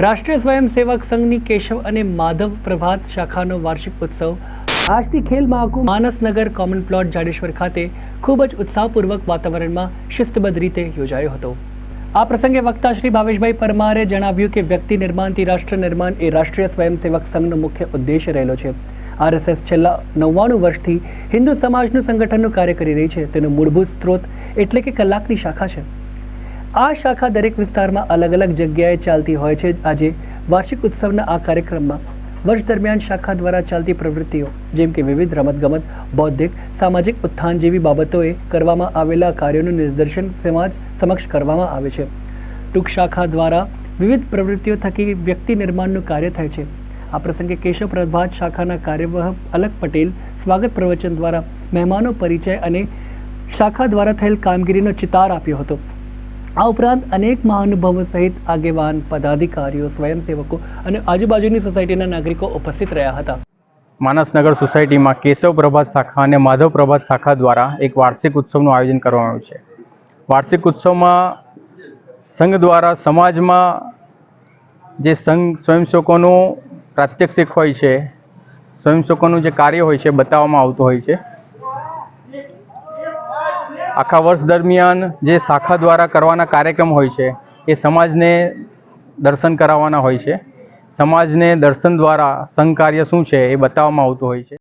રાષ્ટ્રીય સ્વયંસેવક સંઘની કેશવ અને માધવ પ્રભાત શાખાનો વાર્ષિક ઉત્સવ. આજથી ખેલ મહાકુંભ માનસનગર કોમન પ્લોટ જાડેશ્વર ખાતે ખૂબ જ ઉત્સાહપૂર્વક વાતાવરણમાં શિસ્તબદ્ધ રીતે યોજાયો હતો. આ પ્રસંગે વક્તા શ્રી ભાવેશભાઈ પરમારે જણાવ્યું કે વ્યક્તિ નિર્માણથી રાષ્ટ્ર નિર્માણ એ રાષ્ટ્રીય સ્વયંસેવક સંઘનો મુખ્ય ઉદ્દેશ રહેલો છે. આરએસએસ છેલ્લા નવ્વાણું વર્ષથી હિન્દુ સમાજનું સંગઠનનું કાર્ય કરી રહી છે. તેનો મૂળભૂત સ્ત્રોત એટલે કે કલાકની શાખા છે. આ શાખા દરેક વિસ્તારમાં અલગ અલગ જગ્યાએ ચાલતી હોય છે. આજે વાર્ષિક ઉત્સવના આ કાર્યક્રમમાં વર્ષ દરમિયાન શાખા દ્વારા ચાલતી પ્રવૃત્તિઓ, જેમ કે વિવિધ રમતગમત, બૌદ્ધિક, સામાજિક ઉત્થાન જેવી બાબતોએ કરવામાં આવેલા કાર્યોનું નિદર્શન સમાજ સમક્ષ કરવામાં આવે છે. ટૂંક શાખા દ્વારા વિવિધ પ્રવૃત્તિઓ થકી વ્યક્તિ નિર્માણનું કાર્ય થાય છે. આ પ્રસંગે કેશવ પ્રભાત શાખાના કાર્યવાહ અલક પટેલ સ્વાગત પ્રવચન દ્વારા મહેમાનો પરિચય અને શાખા દ્વારા થયેલ કામગીરીનો ચિતાર આપ્યો હતો. આ ઉપરાંત અનેક મહાનુભાવો સહિત આગેવાન, પદાધિકારીઓ, સ્વયંસેવકો અને આજુબાજુની સોસાયટીના નાગરિકો ઉપસ્થિત રહ્યા હતા. માનસનગર સોસાયટીમાં કેશવ પ્રભાત શાખા અને માધવ પ્રભાત શાખા દ્વારા એક વાર્ષિક ઉત્સવનું આયોજન કરવામાં આવ્યું છે. વાર્ષિક ઉત્સવમાં સંઘ દ્વારા સમાજમાં જે સંઘ સ્વયંસેવકોનું પ્રાત્યક્ષિક હોય છે, સ્વયંસેવકોનું જે કાર્ય હોય છે, બતાવવામાં આવતું હોય છે. આખા વર્ષ દરમિયાન જે શાખા દ્વારા કરવાના કાર્યક્રમ હોય છે, એ સમાજને દર્શન કરાવવાના હોય છે. સમાજને દર્શન દ્વારા સંઘ કાર્ય શું છે એ બતાવવામાં આવતું હોય છે.